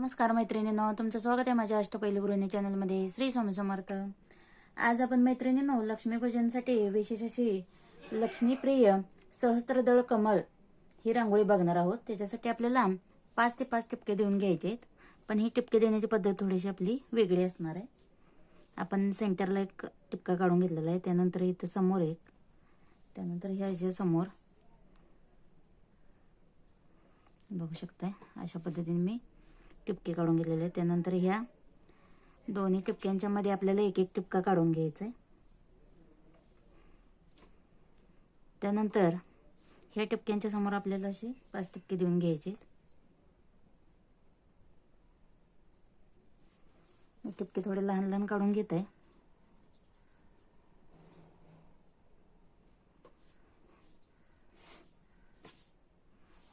नमस्कार मैत्रिणींनो तुमचं स्वागत आहे माझ्या अष्टपैलू गृहिणी चॅनलमध्ये श्री स्वामी समर्थ. आज आपण मैत्रिणींनो लक्ष्मीपूजनसाठी विशेष अशी लक्ष्मीप्रिय सहस्त्रदळ कमळ ही रांगोळी बघणार आहोत. त्याच्यासाठी आपल्याला पाच ते पाच टिपके देऊन घ्यायचे आहेत पण ही टिपके देण्याची पद्धत थोडीशी आपली वेगळी असणार आहे. आपण सेंटरला एक टिपका काढून घेतलेला आहे. त्यानंतर इथं समोर एक. त्यानंतर ह्याच्या समोर. बघू शकताय अशा पद्धतीने मी टिपके काढून घेतलेले आहेत. त्यानंतर ह्या दोन्ही टिपक्यांच्या मध्ये आपल्याला एक एक टिपका काढून घ्यायचा आहे. त्यानंतर ह्या टिपक्यांच्या समोर आपल्याला असे पाच टिपके देऊन घ्यायचे मी टिपके थोडे लहान लहान काढून घेत आहे.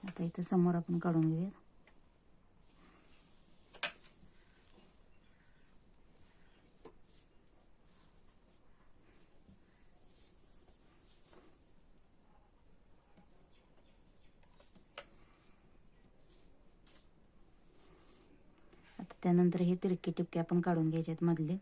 आता इथं समोर आपण काढून घेऊया त्यानंतर हे तिरके टिपके आपण काढून घ्यायचे आहेत मधले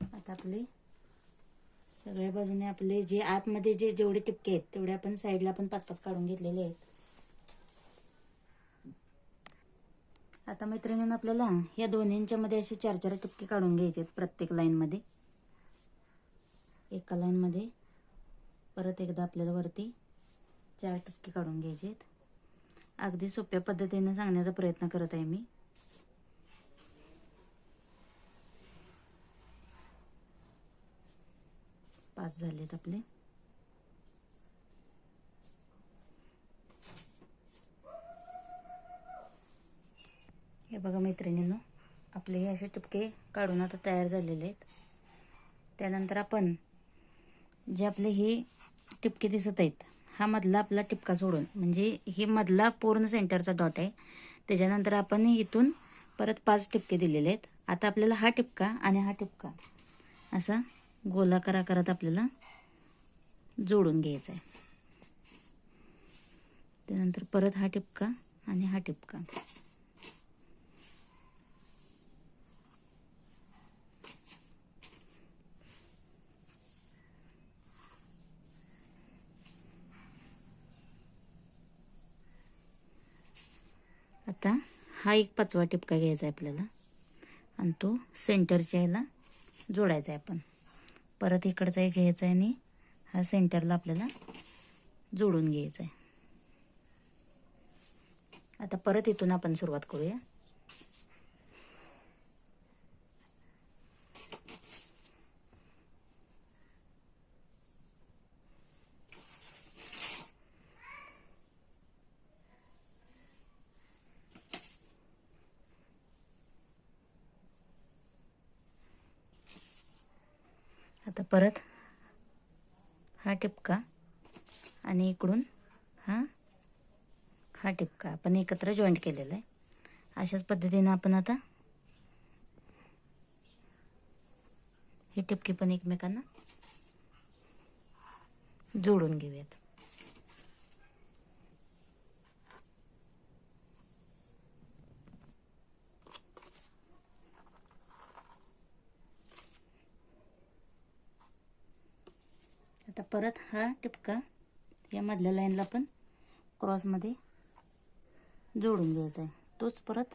आता आपले. सगळ्या बाजूने आपले जे आतमध्ये जे जेवढे टिपके आहेत तेवढे आपण साईडला पण पाच पाच काढून घेतलेले आहेत. आता मैत्रिणीनं आपल्याला या दोन्हींच्या मध्ये असे चार चार टिपके काढून घ्यायचे आहेत प्रत्येक लाईनमध्ये एका लाईनमध्ये परत एकदा आपल्याला वरती चार टिपके काढून घ्यायचे आहेत अगदी सोप्या पद्धतीने सांगण्याचा प्रयत्न करत आहे मी. पाच झालेत आपले. हे बघा मैत्रिणींनो आपले हे असे टिपके काढून आता तयार झालेले आहेत. त्यानंतर आपण जे आपले हे टिपके दिसत आहेत हा मधला आपला टिपका सोडून म्हणजे हे मधला पूर्ण सेंटरचा डॉट आहे. त्याच्यानंतर आपण इथून परत पाच टिपके दिलेले आहेत. आता आपल्याला हा टिपका आणि हा टिपका असा गोलाकार आकारात आपल्याला जोडून घ्यायचा आहे त्यानंतर परत हा टिपका आणि हा टिपका आता हा एक पाचवा टिपका घ्यायचा आहे आपल्याला. आणि तो सेंटरच्या ह्याला जोडायचा आहे आपण. परत इकडचा एक घ्यायचा आहे आणि हा सेंटरला आपल्याला जोडून घ्यायचा आहे. आता परत इथून आपण सुरुवात करूया. आता परत. हा टिपका आणि इकडून हा हा टिपका आपण एकत्र जॉईंट केलेला आहे. अशाच पद्धतीनं आपण आता हे टिपके पण एकमेकांना जोडून घेऊयात. आता परत हा टिपका या मधल्या लाईनला पण क्रॉसमध्ये जोडून घ्यायचा आहे. तोच परत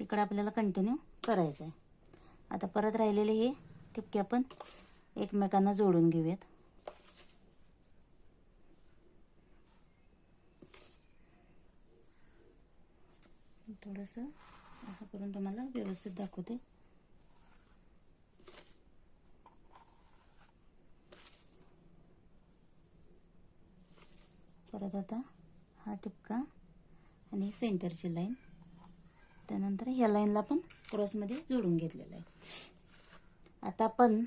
इकडे आपल्याला कंटिन्यू करायचा आहे. आता परत राहिलेले हे टिपके आपण एकमेकांना जोडून घेऊयात. थोडंसं असं करून तुम्हाला व्यवस्थित दाखवते. परत आता हा टिपका आणि सेंटरची लाईन. त्यानंतर ह्या लाईनला पण क्रॉसमध्ये जोडून घेतलेलं आहे. आता आपण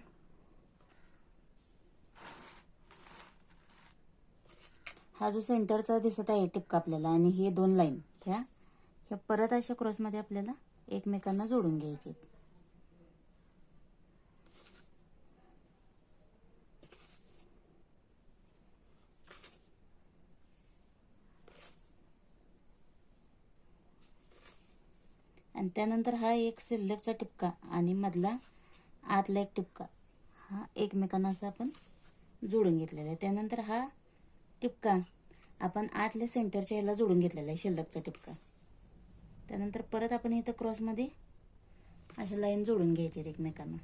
हा जो सेंटरचा दिसत आहे टिपका आपल्याला आणि हे दोन लाईन ह्या ह्या परत अशा क्रॉसमध्ये आपल्याला एकमेकांना जोडून घ्यायचे आहेत. त्यानंतर हा एक शिल्लकचा टिपका आणि मधला आतला एक टिपका हा एकमेकांना असं आपण जोडून घेतलेला आहे. त्यानंतर हा टिपका आपण आतल्या सेंटरच्या याला जोडून घेतलेला आहे शिल्लकचा टिपका त्यानंतर परत आपण इथं क्रॉसमध्ये अशा लाईन जोडून घ्यायचे एकमेकांना.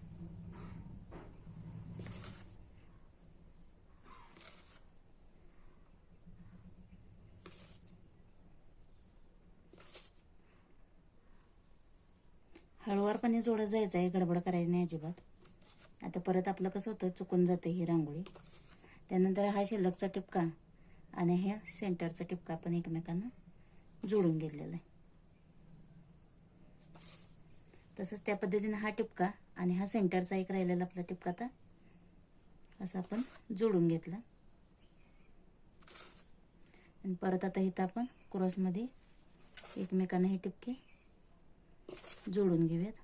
हळुवारपणे जोडत जायचं आहे गडबड करायची नाही अजिबात. आता परत आपलं कसं होतं चुकून जातं ही रांगोळी. त्यानंतर हा शिल्लकचा टिपका आणि ह्या सेंटरचा टिपका आपण एकमेकांना जोडून घेतलेला आहे. तसंच त्या पद्धतीनं हा टिपका आणि हा सेंटरचा एक राहिलेला आपला टिपका आता असं आपण जोडून घेतला. आणि परत आता इथं आपण क्रॉसमध्ये एकमेकांना हे टिपके जोडून घेऊयात.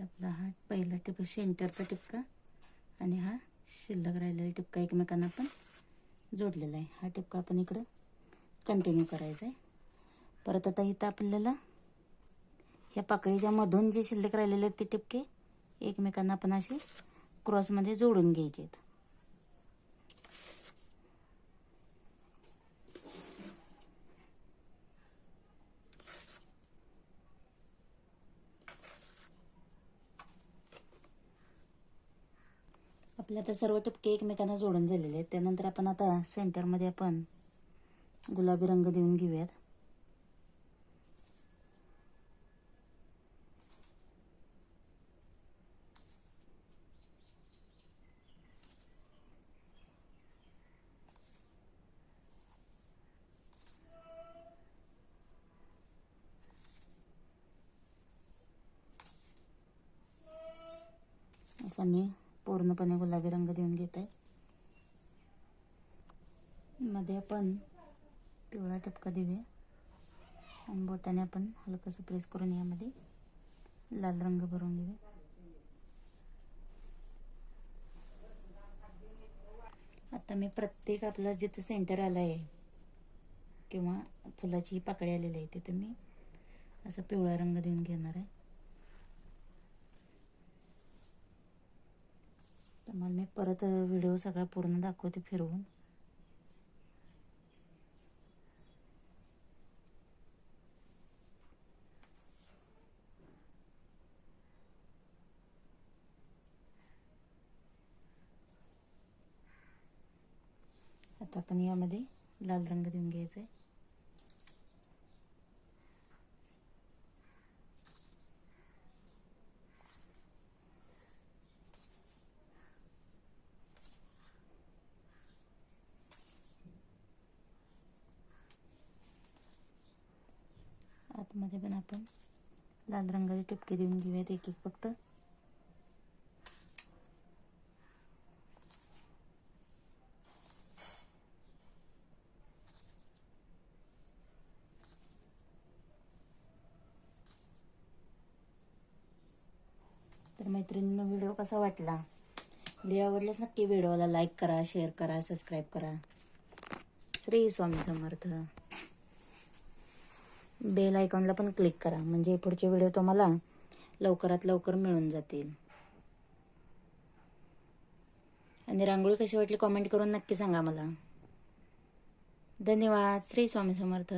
आपला हा पहिला टिप सेंटरचा टिपका आणि हा शिल्लक राहिलेला टिपका एकमेकांना पण. जोडलेला आहे. हा टिपका आपण इकडं कंटिन्यू करायचा आहे. परत आता इथं आपल्याला ह्या पाकळीच्या मधून जे शिल्लक राहिलेले आहेत ते टिपके एकमेकांना आपण असे क्रॉसमध्ये जोडून घ्यायचे आहेत आपल्या आता सर्व टपके एकमेकांना जोडून झालेले आहेत. त्यानंतर आपण आता सेंटरमध्ये आपण गुलाबी रंग देऊन घेऊयात. असं मी पूर्णपणे गुलाबी रंग देऊन घेत आहे. मध्ये आपण पिवळा टपका देऊया. आणि बोटाने आपण हलकंसं प्रेस करून यामध्ये लाल रंग भरून घेऊया. आता मी प्रत्येक आपला जिथं सेंटर आलं आहे किंवा फुलाची ही पाकळी आलेली आहे तिथं मी असं पिवळा रंग देऊन घेणार आहे. तुम्हाला मी परत व्हिडिओ सगळा पूर्ण दाखवते फिरवून. आता आपण यामध्ये लाल रंग देऊन घ्यायचा आहे मध्ये पण आपण लाल रंगाचे टिपके देऊन घेऊयात एक एक फक्त. तर मैत्रिणींनो व्हिडिओ कसा वाटला? व्हिडिओ आवडल्यास नक्की व्हिडिओला लाईक करा शेअर करा सबस्क्राईब करा. श्री स्वामी समर्थ. बेल आयकॉनला पण क्लिक करा. म्हणजे पुढचे व्हिडिओ तुम्हाला लवकरात लवकर मिळून जातील. आणि रांगोळी कशी वाटली कॉमेंट करून नक्की सांगा मला. धन्यवाद. श्री स्वामी समर्थ.